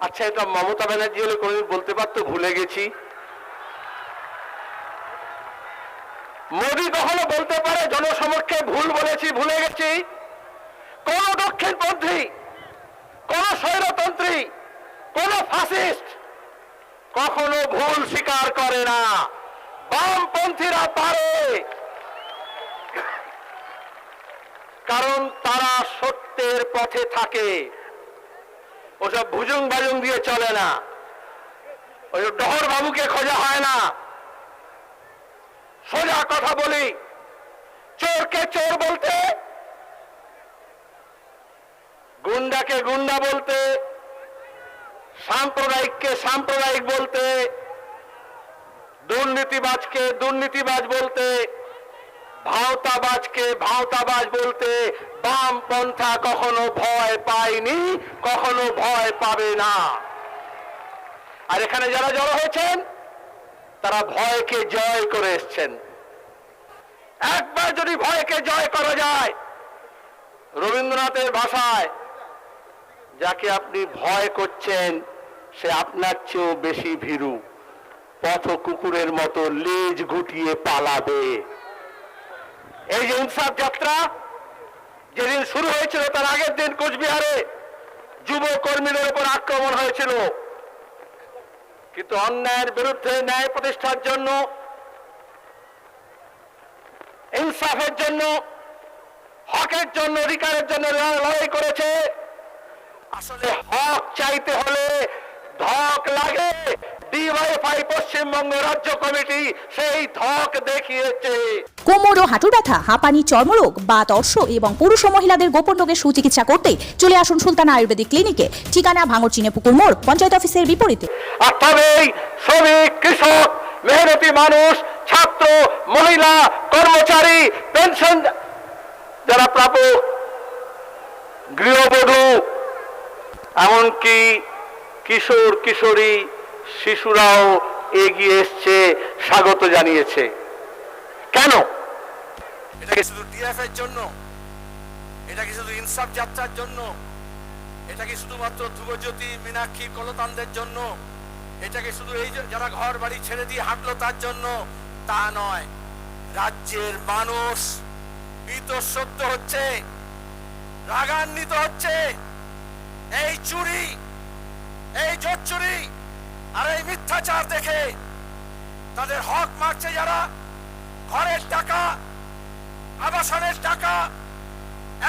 আচ্ছা এটা মমতা ব্যানার্জি হলে কোনোদিন বলতে পারতো? ভুলে গেছি। মোদি কখনো বলতে পারে, জনসমক্ষে ভুল বলেছি, ভুলে গেছি। কোন দক্ষিণপন্থী কোন স্বৈরতন্ত্রী, কোন ফাসিস্ট কখনো ভুল স্বীকার করে না। বামপন্থীরা পারে। কারণ তারা সত্যের পথে থাকে। ওসব ভুজুং বাজুং দিয়ে চলে না। ওই ডহর বাবুকে খোঁজা হয় না। সোজা কথা বলি। চোরকে চোর বলতে, গুন্ডাকে গুন্ডা বলতে, সাম্প্রদায়িককে সাম্প্রদায়িক বলতে, দুর্নীতিবাজকে দুর্নীতিবাজ বলতে ভাওতাবাজকে ভাওতাবাজ বলতে বাম পন্থা কখনো ভয় পায়নি, কখনো ভয় পাবে না। আর এখানে যারা জড়ো হয়েছেন, তারা ভয়কে জয় করে এসছেন। একবার যদি ভয়কে জয় করা যায়, রবীন্দ্রনাথের ভাষায়, যাকে আপনি ভয় করছেন, সে আপনার চেয়েও বেশি ভীরু। পথ কুকুরের মতো লেজ গুটিয়ে পালাবে। এই যে ইনসাফ যাত্রা যেদিন শুরু হয়েছিল তার আগের দিন কোচবিহারে যুব কর্মীদের উপর আক্রমণ হয়েছিল। কিন্তু অন্যায়ের বিরুদ্ধে ন্যায় প্রতিষ্ঠার জন্য, ইনসাফের জন্য, হকের জন্য, অধিকারের জন্য লড়াই করেছে। আসলে হক চাইতে হলে ধক লাগে। ডিওয়াইফাই পশ্চিমবঙ্গ রাজ্য কমিটি সেই ধক দেখিয়েছে। কোমর ও হাঁটুর ব্যথা হাঁপানি চর্মরোগ বা অর্শ এবং পুরুষ ও মহিলাদের গোপন রোগের সুচিকিৎসা করতে চলে আসুন সুলতানা আয়ুর্বেদিক ক্লিনিকে। ঠিকানা ভাঙর চিনে পুকুর মোড় পঞ্চায়েত অফিসের বিপরীতে। অর্থাৎ এই শ্রমিক কৃষক মেহনতি মানুষ ছাত্র মহিলা কর্মচারী পেনশন যারা প্রাপক গৃহবধূ এমনকি কিশোর কিশোরী শিশুরাও এগিয়ে এসছে, স্বাগত জানিয়েছে। কেন? এটা কি শুধু ডিএফ এর জন্য? এটা কি শুধু ইনসাফ যাত্রার জন্য? এটা কি শুধুমাত্র ধ্রুবজ্যোতি, মীনাক্ষী, কলতানদের জন্য? এটা কি শুধু এই যারা ঘর বাড়ি ছেড়ে দিয়ে হাঁটলো তার জন্য? তা নয়। রাজ্যের মানুষ বীতশ্রদ্ধ হচ্ছে, রাগান্বিত হচ্ছে। এই চুরি, এই জোট চুরি আর এই মিথ্যাচার দেখে তাদের হক মারছে যারা। ঘরের টাকা, আবাসনের টাকা,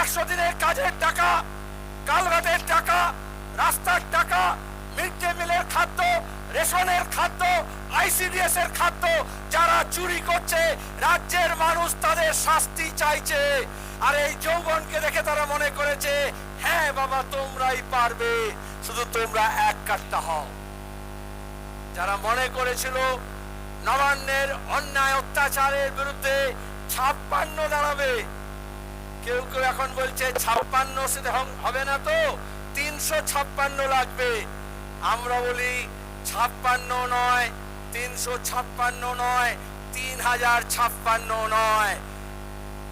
একশো দিনের কাজের টাকা কালভার্টের টাকা, রাস্তার টাকা মিড ডে মিলের খাদ্য, রেশনের খাদ্য আইসিডিএস এর খাদ্য যারা চুরি করছে, রাজ্যের মানুষ তাদের শাস্তি চাইছে। আর এই যৌবনকে দেখে তারা মনে করেছে হ্যাঁ বাবা, তোমরাই পারবে। শুধু তোমরা এক কাটটা হও। যারা মনে করেছিল নবান্নের অন্যায় অত্যাচারের বিরুদ্ধে ছাপ্পান্ন দাঁড়াবে, কেউ কেউ এখন বলছে ছাপ্পান্ন হবে না তো? তিনশো ছাপ্পান্ন লাগবে। আমরা বলি ছাপ্পান্ন নয়, তিনশো ছাপ্পান্ন নয়, তিন হাজার ছাপ্পান্ন নয়।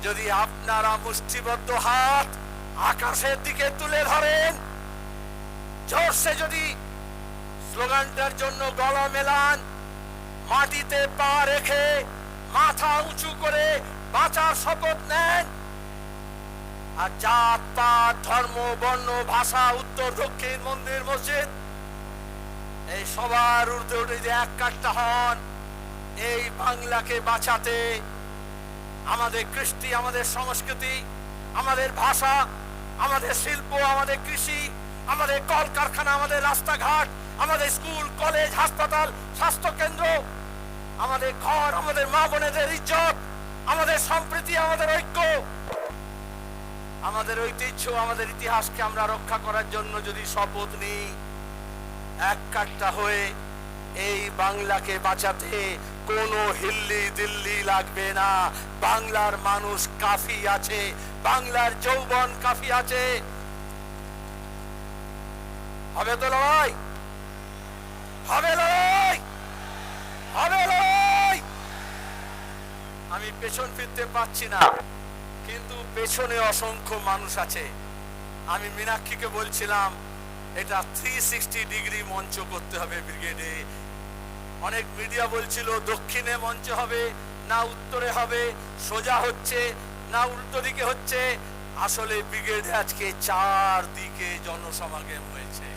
যদি আপনারা মুষ্টিবদ্ধ হাত আকাশের দিকে তুলে ধরেন, জোরসে যদি স্লোগানটার জন্য গলা মেলান। মাটিতে পা রেখে মাথা উঁচু করে বাঁচার শপথ নেন। আর জাত, পাত, ধর্ম, বর্ণ, ভাষা, উত্তর, দক্ষিণ, মন্দির, মসজিদ, এই সবার ঊর্ধ্বে উঠে যে এক কাটটা হন, এই বাংলাকে বাঁচাতে আমাদের কৃষ্টি, আমাদের সংস্কৃতি, আমাদের ভাষা, আমাদের শিল্প, আমাদের কৃষি, আমাদের কলকারখানা, আমাদের রাস্তাঘাট আমাদের স্কুল, কলেজ, হাসপাতাল স্বাস্থ্য কেন্দ্র আমাদের ঘর, আমাদের মা বোনেদের ইজ্জত, আমাদের সম্প্রীতি, আমাদের ঐক্য, আমাদের ঐতিহ্য, আমাদের ইতিহাসকে আমরা রক্ষা করার জন্য যদি শপথ নিই, এক কাট্টা হয়ে এই বাংলাকে বাঁচাতে কোনো হিল্লি দিল্লি লাগবে না। বাংলার মানুষ কাফি আছে, বাংলার যৌবন কাফি আছে। হবে তো লড়াই? হবে লড়াই! হবে লড়াই! আমি পেছন ফিরতে পারছি না, কিন্তু পেছনে অসংখ্য মানুষ আছে। আমি মীনাক্ষীকে বলছিলাম, এটা থ্রি সিক্সটি ডিগ্রি মঞ্চ করতে হবে ব্রিগেডে। অনেক মিডিয়া বলছিল, দক্ষিণে মঞ্চ হবে, না উত্তরে হবে, সোজা হচ্ছে, না উল্টো দিকে হচ্ছে। আসলে ব্রিগেডে আজকে চার দিকে জনসমাগম হয়েছে।